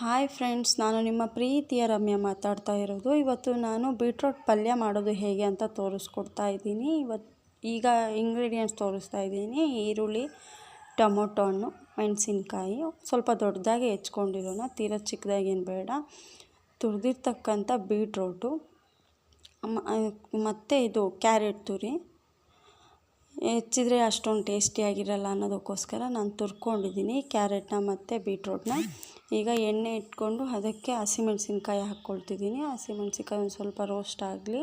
Hi friends ನಾನು ನಿಮ್ಮ ಪ್ರೀತಿಯ ರಮ್ಯ ಮಾತಾಡ್ತಾ ಇರೋದು. ಇವತ್ತು ನಾನು ಬೀಟ್ರೋಟ್ ಪಲ್ಯ ಮಾಡೋದು ಹೇಗೆ ಅಂತ ತೋರಿಸ್ಕೊಡ್ತಾ ಇದ್ದೀನಿ. ಇವತ್ತು ಈಗ ಇಂಗ್ರೀಡಿಯೆಂಟ್ಸ್ ತೋರಿಸ್ತಾ ಇದ್ದೀನಿ. ಈರುಳ್ಳಿ, ಟೊಮೊಟೊ ಹಣ್ಣು, ಮೆಣಸಿನ್ಕಾಯಿ, ಸ್ವಲ್ಪ ದೊಡ್ಡದಾಗಿ ಹೆಚ್ಕೊಂಡಿರೋಣ. ತೀರ ಚಿಕ್ಕದಾಗೇನು ಬೇಡ. ತುರಿದಿರ್ತಕ್ಕಂಥ ಬೀಟ್ರೋಟು ಮತ್ತು ಇದು ಕ್ಯಾರೆಟ್ ತುರಿ. ಹೆಚ್ಚಿದ್ರೆ ಅಷ್ಟೊಂದು ಟೇಸ್ಟಿಯಾಗಿರಲ್ಲ ಅನ್ನೋದಕ್ಕೋಸ್ಕರ ನಾನು ತುರ್ಕೊಂಡಿದ್ದೀನಿ ಕ್ಯಾರೆಟ್ನ ಮತ್ತು ಬೀಟ್ರೋಟ್ನ. ಈಗ ಎಣ್ಣೆ ಇಟ್ಕೊಂಡು ಅದಕ್ಕೆ ಹಸಿಮೆಣ್ಸಿನ್ಕಾಯಿ ಹಾಕ್ಕೊಳ್ತಿದ್ದೀನಿ. ಹಸಿಮೆಣ್ಸಿನ್ಕಾಯಿ ಒಂದು ಸ್ವಲ್ಪ ರೋಸ್ಟ್ ಆಗಲಿ.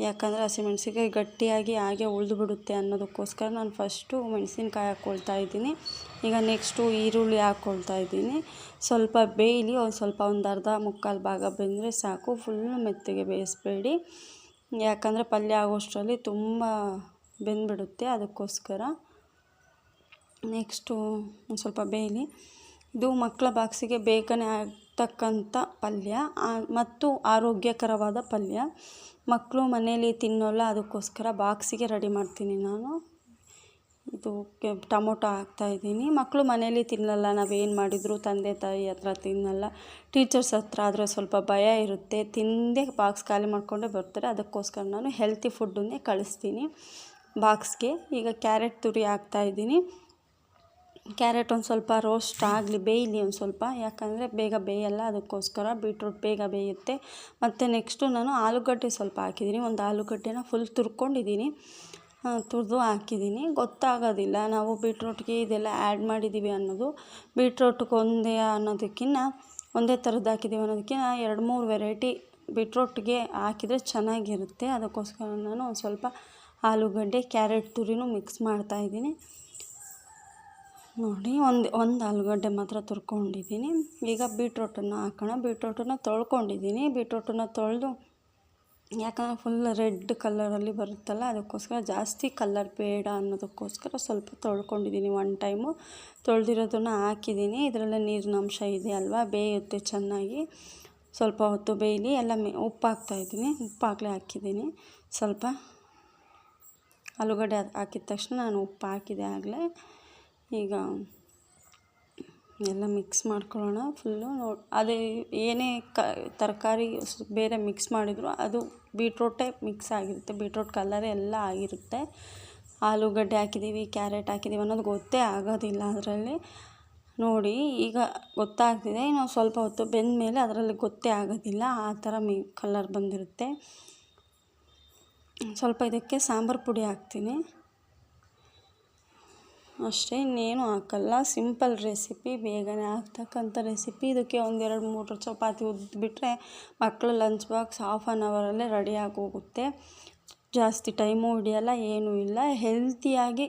ಯಾಕಂದರೆ ಹಸಿಮೆಣ್ಸಿನ್ಕಾಯಿ ಗಟ್ಟಿಯಾಗಿ ಹಾಗೆ ಉಳಿದು ಬಿಡುತ್ತೆ ಅನ್ನೋದಕ್ಕೋಸ್ಕರ ನಾನು ಫಸ್ಟು ಮೆಣಸಿನ್ಕಾಯಿ ಹಾಕ್ಕೊಳ್ತಾ ಇದ್ದೀನಿ. ಈಗ ನೆಕ್ಸ್ಟು ಈರುಳ್ಳಿ ಹಾಕ್ಕೊಳ್ತಾ ಇದ್ದೀನಿ. ಸ್ವಲ್ಪ ಬೇಯಲಿ, ಒಂದು ಸ್ವಲ್ಪ ಒಂದು ಅರ್ಧ ಮುಕ್ಕಾಲು ಭಾಗ ಬೆಂದರೆ ಸಾಕು. ಫುಲ್ ಮೆತ್ತಗೆ ಬೇಯಿಸ್ಬೇಡಿ. ಯಾಕಂದರೆ ಪಲ್ಯ ಆಗೋಷ್ಟರಲ್ಲಿ ತುಂಬ ಬೆಂದ್ಬಿಡುತ್ತೆ ಅದಕ್ಕೋಸ್ಕರ. ನೆಕ್ಸ್ಟು ಒಂದು ಸ್ವಲ್ಪ ಬೇಯಲಿ. ಇದು ಮಕ್ಕಳ ಬಾಕ್ಸಿಗೆ ಬೇಗನೆ ಆಗ್ತಕ್ಕಂಥ ಪಲ್ಯ ಮತ್ತು ಆರೋಗ್ಯಕರವಾದ ಪಲ್ಯ. ಮಕ್ಕಳು ಮನೇಲಿ ತಿನ್ನೋಲ್ಲ, ಅದಕ್ಕೋಸ್ಕರ ಬಾಕ್ಸಿಗೆ ರೆಡಿ ಮಾಡ್ತೀನಿ ನಾನು. ಇದು ಟೊಮೊಟೊ ಹಾಕ್ತಾಯಿದ್ದೀನಿ ಮಕ್ಕಳು ಮನೇಲಿ ತಿನ್ನಲ್ಲ ನಾವೇನು ಮಾಡಿದರೂ ತಂದೆ, ತಾಯಿ ಹತ್ರ ತಿನ್ನಲ್ಲ. ಟೀಚರ್ಸ್ ಹತ್ರ ಆದರೆ ಸ್ವಲ್ಪ ಭಯ ಇರುತ್ತೆ. ತಿಂದೇ ಬಾಕ್ಸ್ ಖಾಲಿ ಮಾಡಿಕೊಂಡೇ ಬರ್ತಾರೆ. ಅದಕ್ಕೋಸ್ಕರ ನಾನು ಹೆಲ್ತಿ ಫುಡ್ಡನ್ನೇ ಕಳಿಸ್ತೀನಿ ಬಾಕ್ಸ್ಗೆ ಈಗ ಕ್ಯಾರೆಟ್ ತುರಿ ಹಾಕ್ತಾಯಿದ್ದೀನಿ ಕ್ಯಾರೆಟ್ ಒಂದು ಸ್ವಲ್ಪ ರೋಸ್ಟ್ ಆಗಲಿ, ಬೇಯಲಿ ಒಂದು ಸ್ವಲ್ಪ. ಯಾಕಂದರೆ ಬೇಗ ಬೇಯಲ್ಲ, ಅದಕ್ಕೋಸ್ಕರ ಬೀಟ್ರೂಟ್ ಬೇಗ ಬೇಯುತ್ತೆ. ಮತ್ತು ನೆಕ್ಸ್ಟು ನಾನು ಆಲೂಗಡ್ಡೆ ಸ್ವಲ್ಪ ಹಾಕಿದ್ದೀನಿ. ಒಂದು ಆಲೂಗಡ್ಡೆನ ಫುಲ್ ತುರ್ಕೊಂಡಿದ್ದೀನಿ. ತುರಿದು ಹಾಕಿದ್ದೀನಿ ಗೊತ್ತಾಗೋದಿಲ್ಲ. ನಾವು ಬೀಟ್ರೋಟ್ಗೆ ಇದೆಲ್ಲ ಆ್ಯಡ್ ಮಾಡಿದ್ದೀವಿ ಅನ್ನೋದು. ಬೀಟ್ರೋಟ್ಗೆ ಒಂದೇ ಅನ್ನೋದಕ್ಕಿಂತ ಒಂದೇ ಥರದ್ದು ಹಾಕಿದ್ದೀವಿ ಅನ್ನೋದಕ್ಕಿಂತ ಎರಡು, ಮೂರು ವೆರೈಟಿ ಬೀಟ್ರೋಟ್ಗೆ ಹಾಕಿದರೆ ಚೆನ್ನಾಗಿರುತ್ತೆ. ಅದಕ್ಕೋಸ್ಕರ ನಾನು ಒಂದು ಸ್ವಲ್ಪ ಆಲೂಗಡ್ಡೆ, ಕ್ಯಾರೆಟ್ ತುರಿನೂ ಮಿಕ್ಸ್ ಮಾಡ್ತಾಯಿದ್ದೀನಿ ನೋಡಿ, ಒಂದು ಒಂದು ಆಲೂಗಡ್ಡೆ ಮಾತ್ರ ತುರ್ಕೊಂಡಿದ್ದೀನಿ. ಈಗ ಬೀಟ್ರೋಟನ್ನು ಹಾಕೋಣ. ಬೀಟ್ರೋಟನ್ನು ತೊಳ್ಕೊಂಡಿದ್ದೀನಿ. ಬೀಟ್ರೋಟನ್ನು ತೊಳೆದು ಯಾಕಂದರೆ ಫುಲ್ ರೆಡ್ ಕಲ್ಲರಲ್ಲಿ ಬರುತ್ತಲ್ಲ, ಅದಕ್ಕೋಸ್ಕರ ಜಾಸ್ತಿ ಕಲ್ಲರ್ ಬೇಡ ಅನ್ನೋದಕ್ಕೋಸ್ಕರ ಸ್ವಲ್ಪ ತೊಳ್ಕೊಂಡಿದ್ದೀನಿ. ಒನ್ ಟೈಮು ತೊಳೆದಿರೋದನ್ನು ಹಾಕಿದ್ದೀನಿ. ಇದರಲ್ಲೇ ನೀರಿನ ಅಂಶ ಇದೆ ಅಲ್ವಾ? ಬೇಯುತ್ತೆ ಚೆನ್ನಾಗಿ. ಸ್ವಲ್ಪ ಹೊತ್ತು ಬೇಯಲಿ, ಎಲ್ಲ ಮೆ ಉಪ್ಪು ಹಾಕ್ತಾಯಿದ್ದೀನಿ ಉಪ್ಪು ಹಾಕಿದ್ದೀನಿ. ಸ್ವಲ್ಪ ಆಲೂಗಡ್ಡೆ ಹಾಕಿದ ತಕ್ಷಣ ನಾನು ಉಪ್ಪು ಹಾಕಿದೆ ಆಗಲೇ. ಈಗ ಎಲ್ಲ ಮಿಕ್ಸ್ ಮಾಡ್ಕೊಳ್ಳೋಣ ಫುಲ್ಲು ನೋಡಿ ಅದೇ ಏನೇ ಕ, ತರಕಾರಿ ಬೇರೆ ಮಿಕ್ಸ್ ಮಾಡಿದರೂ ಅದು ಬೀಟ್ರೋಟೇ ಮಿಕ್ಸ್ ಆಗಿರುತ್ತೆ. ಬೀಟ್ರೋಟ್ ಕಲರ್ ಎಲ್ಲ ಆಗಿರುತ್ತೆ. ಆಲೂಗಡ್ಡೆ ಹಾಕಿದ್ದೀವಿ, ಕ್ಯಾರೆಟ್ ಹಾಕಿದ್ದೀವಿ ಅನ್ನೋದು ಗೊತ್ತೇ ಆಗೋದಿಲ್ಲ ಅದರಲ್ಲಿ. ನೋಡಿ, ಈಗ ಗೊತ್ತಾಗ್ತಿದೆ. ಇನ್ನು ಸ್ವಲ್ಪ ಹೊತ್ತು ಬೆಂದ ಮೇಲೆ ಅದರಲ್ಲಿ ಗೊತ್ತೇ ಆಗೋದಿಲ್ಲ ಆ ಥರ ಮಿ, ಕಲರ್ ಬಂದಿರುತ್ತೆ. ಸ್ವಲ್ಪ ಇದಕ್ಕೆ ಸಾಂಬಾರು ಪುಡಿ ಹಾಕ್ತೀನಿ. ಅಷ್ಟೇ ಇನ್ನೇನು ಹಾಕಲ್ಲ. ಸಿಂಪಲ್ ರೆಸಿಪಿ ಬೇಗನೆ ಆಗ್ತಕ್ಕಂಥ ರೆಸಿಪಿ ಇದಕ್ಕೆ ಒಂದೆರಡು ಮೂರು ಚಪಾತಿ ಉದ್ದುಬಿಟ್ರೆ ಮಕ್ಕಳು ಲಂಚ್ ಬಾಕ್ಸ್ ಹಾಫ್ ಆನ್ ಅವರಲ್ಲೇ ರೆಡಿ ಆಗೋಗುತ್ತೆ. ಜಾಸ್ತಿ ಟೈಮು ಹಿಡಿಯಲ್ಲ ಏನೂ ಇಲ್ಲ. ಹೆಲ್ತಿಯಾಗಿ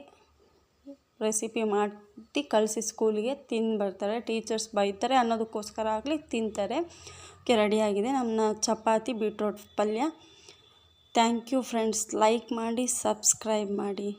ರೆಸಿಪಿ ಮಾಡಿ ಕಳಿಸಿ ಸ್ಕೂಲಿಗೆ ತಿಂದು ಬರ್ತಾರೆ. ಟೀಚರ್ಸ್ ಬೈತಾರೆ, ಅನ್ನೋದಕ್ಕೋಸ್ಕರ ಆಗಲಿ ತಿಂತಾರೆ. ಓಕೆ ರೆಡಿಯಾಗಿದೆ ನಮ್ಮ ಚಪಾತಿ ಬೀಟ್ರೋಟ್ ಪಲ್ಯ. ಥ್ಯಾಂಕ್ ಯು ಫ್ರೆಂಡ್ಸ್ ಲೈಕ್ ಮಾಡಿ ಸಬ್ಸ್ಕ್ರೈಬ್ ಮಾಡಿ.